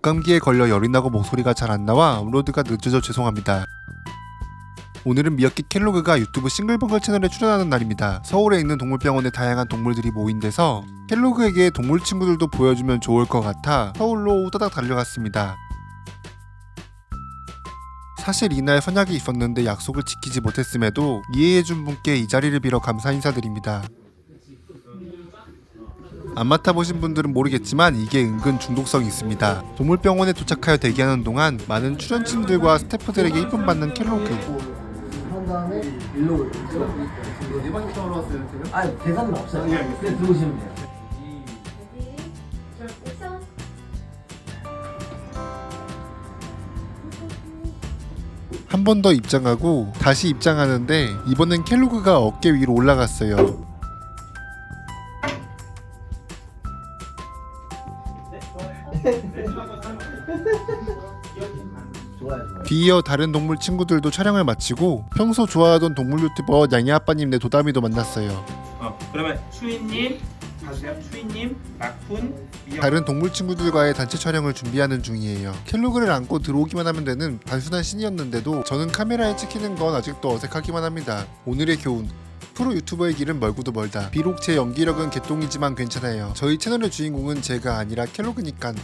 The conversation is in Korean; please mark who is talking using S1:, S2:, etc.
S1: 목감기에 걸려 열이 나고 목소리가 잘 안 나와 업로드가 늦어져 죄송합니다. 오늘은 미어킷 켈로그가 유튜브 싱글벙글 채널에 출연하는 날입니다. 서울에 있는 동물병원에 다양한 동물들이 모인 데서 켈로그에게 동물 친구들도 보여주면 좋을 것 같아 서울로 후다닥 달려갔습니다. 사실 이날 선약이 있었는데 약속을 지키지 못했음에도 이해해준 분께 이 자리를 빌어 감사 인사드립니다. 안 맡아보신 분들은 모르겠지만 이게 은근 중독성이 있습니다. 동물병원에 도착하여 대기하는 동안 많은 출연진들과 스태프들에게 이쁨 받는 켈로그.
S2: 한 다음에 일로
S3: 네 번째 처음 왔어요 지금?
S2: 아 대사는 없어요.
S3: 예, 알겠습니다.
S2: 그냥 들어오시면 돼요.
S1: 한 번 더 입장하고 다시 입장하는데 이번엔 켈로그가 어깨 위로 올라갔어요. 뒤이어 다른 동물 친구들도 촬영을 마치고 평소 좋아하던 동물 유튜버 양이 아빠님 내 도담이도 만났어요.
S4: 어, 그러면 가세요. 추인님, 낙훈, 미영.
S1: 다른 동물 친구들과의 단체 촬영을 준비하는 중이에요. 켈로그를 안고 들어오기만 하면 되는 단순한 신이었는데도 저는 카메라에 찍히는 건 아직도 어색하기만 합니다. 오늘의 교훈. 프로 유튜버의 길은 멀고도 멀다. 비록 제 연기력은 개똥이지만 괜찮아요. 저희 채널의 주인공은 제가 아니라 켈로그니깐.